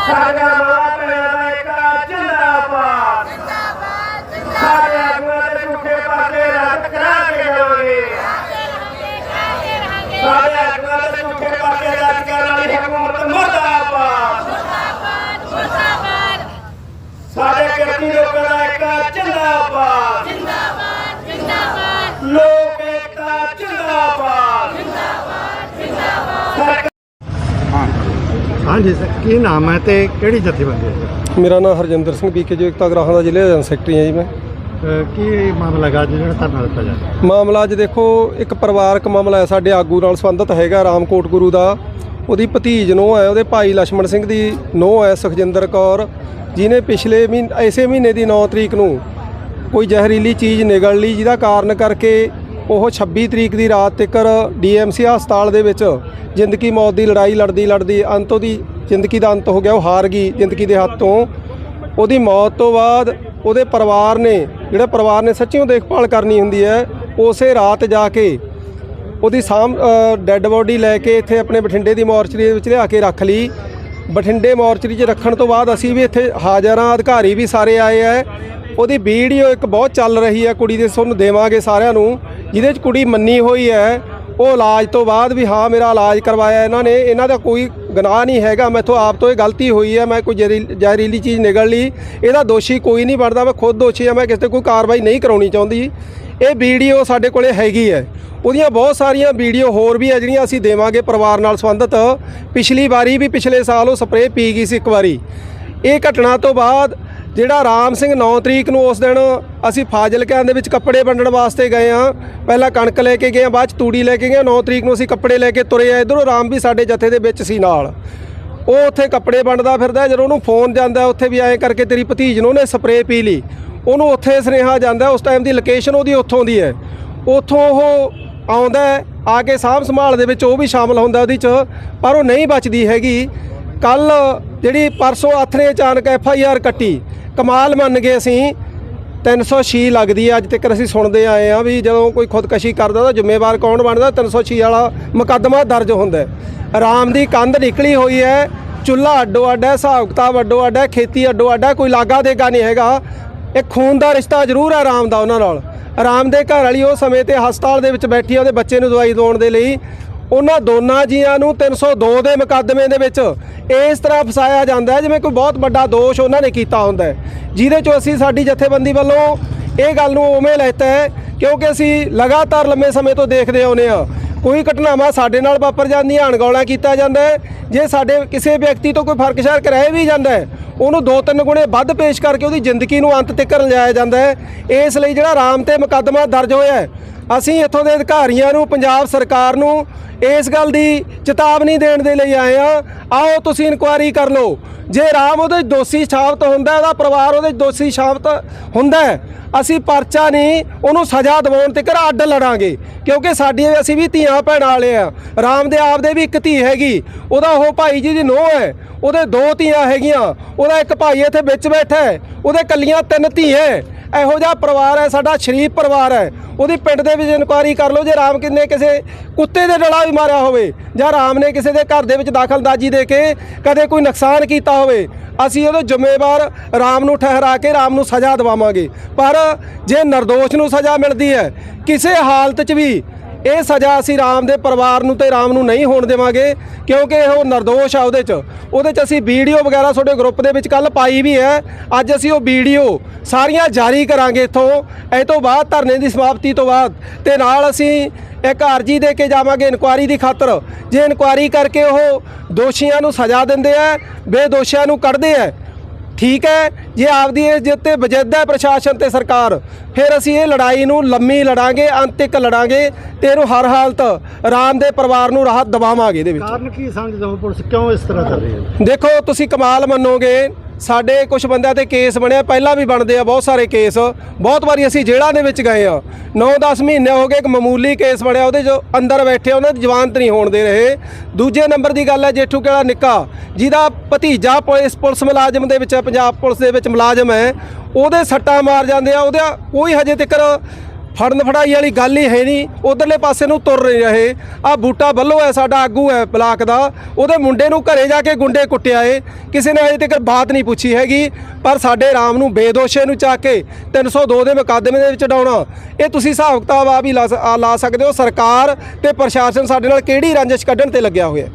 ਸਾਡਾ ਮਾਂ ਪਿਓ ਦਾ ਇੱਕ ਜਿੰਦਾਬਾਦ ਸਾਡੇ ਆਗੂਆਂ ਦੇ ਝੂਠੇ ਪਾਸੇ ਰੱਦ ਕਰਾ ਕੇ ਜਾਵਾਂਗੇ ਸਾਡੇ ਆਗੂਆਂ ਦੇ ਝੂਠੇ ਪਾਸੇ ਰੱਦ ਕਰਨ ਹਾਂਜੀ ਸਰ ਕੀ ਨਾਮ ਹੈ ਤੇ ਕਿਹੜੀ ਜਥੇਬੰਦੀ ਹੈ? ਮੇਰਾ ਨਾਮ ਹਰਜਿੰਦਰ ਸਿੰਘ ਬੀਕੇ ਜੋ ਇਕਤਾ ਗ੍ਰਾਹਾਂ ਦਾ ਜ਼ਿਲ੍ਹੇ ਏਜੰਟ ਸੈਕਟਰੀ ਹੈ ਜੀ ਮੈਂ। ਕੀ ਮਾਮਲਾ ਗਾ ਜਿਹੜਾ ਧਰਨਾ ਦਿੱਤਾ ਜਾ ਮਾਮਲਾ ਅੱਜ ਦੇਖੋ ਇੱਕ ਪਰਿਵਾਰਕ ਮਾਮਲਾ ਹੈ ਸਾਡੇ ਆਗੂ ਨਾਲ ਸੰਬੰਧਿਤ ਹੈਗਾ ਰਾਮਕੋਟ ਗੁਰੂ ਦਾ। ਉਹਦੀ ਭਤੀਜ ਨੂੰ ਹੈ ਉਹਦੇ ਭਾਈ ਲਛਮਣ ਸਿੰਘ ਦੀ ਨੂੰਹ ਹੈ ਸੁਖਜਿੰਦਰ ਕੌਰ ਜਿਹਨੇ ਪਿਛਲੇ ਮਹੀਨੇ ਇਸੇ ਮਹੀਨੇ ਦੀ 9 ਤਰੀਕ ਨੂੰ ਕੋਈ ਜ਼ਹਿਰੀਲੀ ਚੀਜ਼ ਨਿਗਲ ਲਈ ਜਿਹਦਾ ਕਾਰਨ ਕਰਕੇ ਉਹ 26 ਤਰੀਕ ਦੀ ਰਾਤ ਤੱਕ ਡੀਐਮਸੀ ਹਸਪਤਾਲ ਦੇ ਵਿੱਚ ਜ਼ਿੰਦਗੀ ਮੌਤ ਦੀ ਲੜਾਈ ਲੜਦੀ ਲੜਦੀ ਅੰਤ ਉਹਦੀ ਜ਼ਿੰਦਗੀ ਦਾ ਅੰਤ ਹੋ ਗਿਆ, ਉਹ ਹਾਰ ਗਈ ਜ਼ਿੰਦਗੀ ਦੇ ਹੱਥੋਂ। ਉਹਦੀ ਮੌਤ ਤੋਂ ਬਾਅਦ ਉਹਦੇ ਪਰਿਵਾਰ ਨੇ, ਜਿਹੜੇ ਪਰਿਵਾਰ ਨੇ ਸੱਚੀਓ ਦੇਖਭਾਲ ਕਰਨੀ ਹੁੰਦੀ ਹੈ, ਉਸੇ ਰਾਤ ਜਾ ਕੇ ਉਹਦੀ ਸਾਮ ਡੈੱਡ ਬੋਡੀ ਲੈ ਕੇ ਇੱਥੇ ਆਪਣੇ ਬਠਿੰਡੇ ਦੀ ਮੋਰਚਰੀ ਦੇ ਵਿੱਚ ਲਿਆ ਕੇ ਰੱਖ ਲਈ। ਬਠਿੰਡੇ ਮੋਰਚਰੀ 'ਚ ਰੱਖਣ ਤੋਂ ਬਾਅਦ ਅਸੀਂ ਵੀ ਇੱਥੇ ਹਾਜ਼ਰ ਹਾਂ ਅਧਿਕਾਰੀ ਵੀ ਸਾਰੇ ਆਏ ਆ ਉਹਦੀ ਵੀਡੀਓ ਇੱਕ ਬਹੁਤ ਚੱਲ ਰਹੀ ਹੈ ਕੁੜੀ ਦੇ ਤੁਹਾਨੂੰ ਦੇਵਾਂਗੇ ਸਾਰਿਆਂ ਨੂੰ, ਜਿਹਦੇ 'ਚ ਕੁੜੀ ਮੰਨੀ ਹੋਈ ਹੈ। ਉਹ ਇਲਾਜ ਤੋਂ ਬਾਅਦ ਵੀ ਹਾਂ, ਮੇਰਾ ਇਲਾਜ ਕਰਵਾਇਆ ਇਹਨਾਂ ਨੇ, ਇਹਨਾਂ ਦਾ ਕੋਈ ਗੁਨਾਹ ਨਹੀਂ ਹੈਗਾ। ਮੈਥੋਂ ਆਪ ਤੋਂ ਇਹ ਗਲਤੀ ਹੋਈ ਹੈ, ਮੈਂ ਕੋਈ ਜ਼ਹਿਰੀ- ਜ਼ਹਿਰੀਲੀ ਚੀਜ਼ ਨਿਗਲ ਲਈ। ਇਹਦਾ ਦੋਸ਼ੀ ਕੋਈ ਨਹੀਂ ਬਣਦਾ, ਮੈਂ ਖੁਦ ਦੋਸ਼ੀ ਹਾਂ, ਮੈਂ ਕਿਸੇ ਤੇ ਕੋਈ ਕਾਰਵਾਈ ਨਹੀਂ ਕਰਾਉਣੀ ਚਾਹੁੰਦੀ। ਇਹ ਵੀਡੀਓ ਸਾਡੇ ਕੋਲੇ ਹੈਗੀ ਹੈ। ਉਹਦੀਆਂ ਬਹੁਤ ਸਾਰੀਆਂ ਵੀਡੀਓ ਹੋਰ ਵੀ ਹੈ, ਜਿਹੜੀਆਂ ਅਸੀਂ ਦੇਵਾਂਗੇ ਪਰਿਵਾਰ ਨਾਲ ਸੰਬੰਧਿਤ। ਪਿਛਲੀ ਵਾਰੀ ਵੀ ਪਿਛਲੇ ਸਾਲ ਉਹ ਸਪਰੇਅ ਪੀ ਗਈ ਸੀ ਇੱਕ ਵਾਰੀ। ਇਹ ਘਟਨਾ ਤੋਂ ਬਾਅਦ ਜਿਹੜਾ ਰਾਮ ਸਿੰਘ 9 ਤਰੀਕ ਨੂੰ ਉਸ ਦਿਨ ਅਸੀਂ ਫਾਜ਼ਿਲਕਿਆਂ ਦੇ ਵਿੱਚ ਕੱਪੜੇ ਵੰਡਣ ਵਾਸਤੇ ਗਏ ਆ ਪਹਿਲਾਂ ਕਣਕ ਲੈ ਕੇ ਗਏ ਆ ਬਾਅਦ ਚ ਤੂੜੀ ਲੈ ਕੇ ਗਏ 9 ਤਰੀਕ ਨੂੰ ਅਸੀਂ ਕੱਪੜੇ ਲੈ ਕੇ ਤੁਰੇ ਆ ਇਧਰੋਂ ਰਾਮ ਵੀ ਸਾਡੇ ਜਥੇ ਦੇ ਵਿੱਚ ਸੀ ਨਾਲ। ਉਹ ਉੱਥੇ ਕੱਪੜੇ ਵੰਡਦਾ ਫਿਰਦਾ ਜਦੋਂ ਉਹਨੂੰ ਫੋਨ ਜਾਂਦਾ ਉੱਥੇ ਵੀ ਐਂ ਕਰਕੇ ਤੇਰੀ ਭਤੀਜ ਨੂੰ ਉਹਨੇ ਸਪਰੇਅ ਪੀ ਲਈ। ਉਹਨੂੰ ਉੱਥੇ ਸੁਨੇਹਾ ਜਾਂਦਾ ਉਸ ਟਾਈਮ ਦੀ ਲੋਕੇਸ਼ਨ ਉਹਦੀ ਉੱਥੋਂ ਦੀ ਹੈ। ਉੱਥੋਂ ਉਹ ਆਉਂਦਾ ਆ ਕੇ ਸਾਂਭ ਸੰਭਾਲ ਦੇ ਵਿੱਚ ਉਹ ਵੀ ਸ਼ਾਮਲ ਹੁੰਦਾ ਉਹਦੀ ਚ, ਪਰ ਉਹ ਨਹੀਂ ਬਚਦੀ ਹੈਗੀ। ਕੱਲ ਜਿਹੜੀ ਪਰਸੋਂ ਆਥਰੇ ਅਚਾਨਕ ਐਫ ਆਈ ਆਰ ਕੱਟੀ, ਕਮਾਲ ਮੰਨ ਗਏ ਅਸੀਂ। 306 ਲੱਗਦੀ ਹੈ ਅੱਜ ਤੱਕ ਅਸੀਂ ਸੁਣਦੇ ਆਏ ਆ ਵੀ ਜਦੋਂ ਕੋਈ ਖੁਦਕਸ਼ੀ ਕਰਦਾ ਤਾਂ ਜ਼ਿੰਮੇਵਾਰ ਕੌਣ ਬਣਦਾ? 306 ਵਾਲਾ ਮੁਕੱਦਮਾ ਦਰਜ ਹੁੰਦਾ ਆਰਾਮ ਦੀ ਕੰਧ ਨਿਕਲੀ ਹੋਈ ਹੈ, ਚੁੱਲ੍ਹਾ ਅੱਡੋ ਅੱਡ ਹੈ, ਹਿਸਾਬ ਕਿਤਾਬ ਅੱਡੋ ਅੱਡ ਹੈ, ਖੇਤੀ ਅੱਡੋ ਅੱਡ ਹੈ, ਕੋਈ ਲਾਗਾ ਦੇਗਾ ਨਹੀਂ ਹੈਗਾ। ਇਹ ਖੂਨ ਦਾ ਰਿਸ਼ਤਾ ਜ਼ਰੂਰ ਹੈ ਆਰਾਮ ਦਾ, ਉਹਨਾਂ ਨਾਲ। ਆਰਾਮ ਦੇ ਘਰ ਵਾਲੀ ਉਹ ਸਮੇਂ ਤੇ ਹਸਪਤਾਲ ਦੇ ਵਿੱਚ ਬੈਠੀ ਆ, ਉਹਦੇ ਬੱਚੇ ਨੂੰ ਦਵਾਈ ਦਵਾਉਣ ਦੇ ਲਈ। ਉਹਨਾਂ ਦੋਨਾਂ ਜੀਆਂ ਨੂੰ 302 ਦੇ ਮੁਕੱਦਮੇ ਦੇ ਵਿੱਚ ਇਸ ਤਰ੍ਹਾਂ ਫਸਾਇਆ ਜਾਂਦਾ ਹੈ, ਜਿਵੇਂ ਕੋਈ ਬਹੁਤ ਵੱਡਾ ਦੋਸ਼ ਉਹਨਾਂ ਨੇ ਕੀਤਾ ਹੁੰਦਾ ਹੈ। ਜਿਹਦੇ ਚੋਂ ਅਸੀਂ ਸਾਡੀ ਜਥੇਬੰਦੀ ਵੱਲੋਂ ਇਹ ਗੱਲ ਨੂੰ ਉਵੇਂ ਲੈਤਾ ਹੈ, ਕਿਉਂਕਿ ਅਸੀਂ ਲਗਾਤਾਰ ਲੰਮੇ ਸਮੇਂ ਤੋਂ ਦੇਖਦੇ ਆਉਂਦੇ ਆ ਕੋਈ ਘਟਨਾਵਾਂ ਸਾਡੇ ਨਾਲ ਵਾਪਰ ਜਾਂਦੀਆਂ ਅਣਗੌਲਾ ਕੀਤਾ ਜਾਂਦਾ ਹੈ। ਜੇ ਸਾਡੇ ਕਿਸੇ ਵਿਅਕਤੀ ਤੋਂ ਕੋਈ ਫ਼ਰਕ ਸ਼ਰਕ ਰਹਿ ਵੀ ਜਾਂਦਾ ਹੈ, ਉਹਨੂੰ ਦੋ ਤਿੰਨ ਗੁਣੇ ਵੱਧ ਪੇਸ਼ ਕਰਕੇ ਉਹਦੀ ਜ਼ਿੰਦਗੀ ਨੂੰ ਅੰਤ ਤੱਕ ਲਿਜਾਇਆ ਜਾਂਦਾ ਹੈ। ਇਸ ਲਈ ਜਿਹੜਾ ਰਾਮ ਤੇ ਮੁਕੱਦਮਾ ਦਰਜ ਹੋਇਆ ਹੈ, ਅਸੀਂ ਇੱਥੋਂ ਦੇ ਅਧਿਕਾਰੀਆਂ ਨੂੰ, ਪੰਜਾਬ ਸਰਕਾਰ ਨੂੰ ਇਸ ਗੱਲ ਦੀ ਚੇਤਾਵਨੀ ਦੇਣ ਦੇ ਲਈ ਆਏ ਆ। ਆਓ ਤੁਸੀਂ ਇਨਕੁਆਇਰੀ ਕਰ ਲਓ। ਜੇ ਰਾਮ ਉਹਦੇ ਦੋਸ਼ੀ ਸਾਬਤ ਹੁੰਦਾ, ਉਹਦਾ ਪਰਿਵਾਰ ਉਹਦੇ ਦੋਸ਼ੀ ਸਾਬਤ ਹੁੰਦਾ ਅਸੀਂ ਪਰਚਾ ਨਹੀਂ, ਉਹਨੂੰ ਸਜ਼ਾ ਦਿਵਾਉਣ ਤੇ ਅੱਡ ਲੜਾਂਗੇ। ਕਿਉਂਕਿ ਸਾਡੀਆਂ ਅਸੀਂ ਵੀ ਧੀਆਂ ਭੈਣਾਂ ਵਾਲੇ ਆ। ਰਾਮ ਦੇ ਆਪ ਦੇ ਵੀ ਇੱਕ ਧੀ ਹੈਗੀ। ਉਹਦਾ ਉਹ ਭਾਈ ਜੀ ਦੀ ਨੂੰਹ ਹੈ। ਉਹਦੇ ਦੋ ਧੀਆਂ ਹੈਗੀਆਂ। ਉਹਦਾ ਇੱਕ ਭਾਈ ਇੱਥੇ ਵਿੱਚ ਬੈਠਾ ਹੈ। ਉਹਦੇ ਕੱਲੀਆਂ ਤਿੰਨ ਧੀ ਹੈ। ਇਹੋ ਜਿਹਾ ਪਰਿਵਾਰ ਹੈ, ਸਾਡਾ ਸ਼ਰੀਫ ਪਰਿਵਾਰ ਹੈ। ਉਹਦੀ ਪਿੰਡ ਦੇ ਵਿੱਚ ਇਨਕੁਆਇਰੀ ਕਰ ਲਓ। ਜੇ ਰਾਮ ਕਿੰਨੇ ਕਿਸੇ ਕੁੱਤੇ ਦੇ ਡਲਾ ਵੀ ਮਾਰਿਆ ਹੋਵੇ ਜਾਂ ਰਾਮ ਨੇ ਕਿਸੇ ਦੇ ਘਰ ਦੇ ਵਿੱਚ ਦਾਖਲਦਾਜ਼ੀ ਦੇ ਕੇ ਕਦੇ ਕੋਈ ਨੁਕਸਾਨ ਕੀਤਾ ਹੋਵੇ, ਅਸੀਂ ਉਹਦੇ ਜ਼ਿੰਮੇਵਾਰ ਰਾਮ ਨੂੰ ਠਹਿਰਾ ਕੇ ਰਾਮ ਨੂੰ ਸਜ਼ਾ ਦਿਵਾਵਾਂਗੇ। ਪਰ ਜੇ નિર્ਦੋਸ਼ ਨੂੰ ਸਜ਼ਾ ਮਿਲਦੀ ਹੈ, ਕਿਸੇ ਹਾਲਤ 'ਚ ਵੀ ਇਹ ਸਜ਼ਾ ਅਸੀਂ ਰਾਮ ਦੇ ਪਰਿਵਾਰ ਨੂੰ ਤੇ ਰਾਮ ਨੂੰ ਨਹੀਂ ਹੋਣ ਦੇਵਾਂਗੇ, ਕਿਉਂਕਿ ਇਹ ਉਹ નિર્ਦੋਸ਼ ਆ ਉਹਦੇ 'ਚ। ਉਹਦੇ 'ਚ ਅਸੀਂ ਵੀਡੀਓ ਵਗੈਰਾ ਤੁਹਾਡੇ ਗਰੁੱਪ ਦੇ ਵਿੱਚ ਕੱਲ ਪਾਈ ਵੀ ਹੈ। ਅੱਜ ਅਸੀਂ ਉਹ ਵੀਡੀਓ ਸਾਰੀਆਂ ਜਾਰੀ ਕਰਾਂਗੇ ਇੱਥੋਂ। ਇਹ ਤੋਂ ਬਾਅਦ ਧਰਨੇ ਦੀ ਸਮਾਪਤੀ ਤੋਂ ਬਾਅਦ ਤੇ ਨਾਲ ਅਸੀਂ ਇੱਕ ਅਰਜੀ ਦੇ ਕੇ ਜਾਵਾਂਗੇ ਇਨਕੁਆਰੀ ਦੀ ਖਾਤਰ। ਜੇ ਇਨਕੁਆਰੀ ਕਰਕੇ ਉਹ ਦੋਸ਼ੀਆਂ ਨੂੰ ਸਜ਼ਾ ਦਿੰਦੇ ਆ, ਬੇਦੋਸ਼ੀਆਂ ਨੂੰ ਕੱਢਦੇ ਆ ਠੀਕ ਹੈ ਜੇ ਆਪਦੀ ਇਸ ਜਿੱਤ ਤੇ ਵਜਦ ਹੈ ਪ੍ਰਸ਼ਾਸਨ ਤੇ ਸਰਕਾਰ ਫਿਰ ਅਸੀਂ ਇਹ ਲੜਾਈ ਨੂੰ ਲੰਮੀ ਲੜਾਂਗੇ ਅੰਤਿਕ ਲੜਾਂਗੇ ਤੇ ਇਹਨੂੰ ਹਰ ਹਾਲਤ ਰਾਮ ਦੇ ਪਰਿਵਾਰ ਨੂੰ ਰਾਹਤ ਦਿਵਾਵਾਂਗੇ ਇਹਦੇ ਵਿੱਚ। ਕਾਰਨ ਕੀ ਸਮਝਦੇ ਹੋ ਪੁਲਿਸ? ਕਿਉਂ ਇਸ ਤਰ੍ਹਾਂ ਕਰ ਰਹੀ ਹੈ? ਦੇਖੋ ਤੁਸੀਂ ਕਮਾਲ ਮੰਨੋਗੇ ਸਾਡੇ ਕੁਝ ਬੰਦਿਆਂ ਤੇ ਕੇਸ ਬਣਿਆ, ਪਹਿਲਾਂ ਵੀ ਬਣਦੇ ਆ ਬਹੁਤ ਸਾਰੇ ਕੇਸ। ਬਹੁਤ ਵਾਰੀ ਅਸੀਂ ਜੇਲ੍ਹਾਂ ਦੇ ਵਿੱਚ ਗਏ ਆ। 9-10 ਮਹੀਨੇ ਹੋ ਗਏ ਇੱਕ ਮਾਮੂਲੀ ਕੇਸ ਬਣਿਆ, ਉਹਦੇ ਜੋ ਅੰਦਰ ਬੈਠੇ ਉਹਨਾਂ ਦੀ ਜ਼ਮਾਨਤ ਨਹੀਂ ਹੋਣ ਦੇ ਰਹੇ। ਦੂਜੇ ਨੰਬਰ ਦੀ ਗੱਲ ਹੈ ਜੇਠੂ ਕਿਹੜਾ ਨਿੱਕਾ, ਜਿਹਦਾ ਭਤੀਜਾ ਪੁਲਿਸ ਪੁਲਿਸ ਮੁਲਾਜ਼ਮ ਦੇ ਵਿੱਚ ਪੰਜਾਬ ਪੁਲਿਸ ਦੇ ਵਿੱਚ ਮੁਲਾਜ਼ਮ ਹੈ, ਉਹਦੇ ਸੱਟਾਂ ਮਾਰ ਜਾਂਦੇ ਆ, ਉਹਦਾ ਕੋਈ ਹਜੇ ਤੱਕ ਫੜਨ ਫੜਾਈ ਵਾਲੀ ਗੱਲ ਹੀ ਹੈ ਨਹੀਂ। ਉਧਰਲੇ ਪਾਸੇ ਨੂੰ ਤੁਰ ਰਹੇ ਰਹੇ ਆ ਬੂਟਾ ਬੱਲੋ ਹੈ, ਸਾਡਾ ਆਗੂ ਹੈ ਬਲਾਕ ਦਾ। ਉਹਦੇ ਮੁੰਡੇ ਨੂੰ ਘਰੇ ਜਾ ਕੇ ਗੁੰਡੇ ਕੁੱਟਿਆ ਏ। ਕਿਸੇ ਨੇ ਅਜੇ ਤੱਕ ਬਾਤ ਨਹੀਂ ਪੁੱਛੀ ਹੈਗੀ। ਪਰ ਸਾਡੇ ਰਾਮ ਨੂੰ ਬੇਦੋਸ਼ੇ ਨੂੰ ਚੱਕ ਕੇ 302 ਦੇ ਮੁਕੱਦਮੇ ਦੇ ਵਿੱਚ ਡਾਉਣਾ। ਇਹ ਤੁਸੀਂ ਹਿਸਾਬ ਕਿਤਾਬ ਆ ਵੀ ਲਾ ਲਾ ਸਕਦੇ ਹੋ। ਸਰਕਾਰ ਤੇ ਪ੍ਰਸ਼ਾਸਨ ਸਾਡੇ ਨਾਲ ਕਿਹੜੀ ਰੰਜਿਸ਼ ਕੱਢਣ ਤੇ ਲੱਗਿਆ ਹੋਇਆ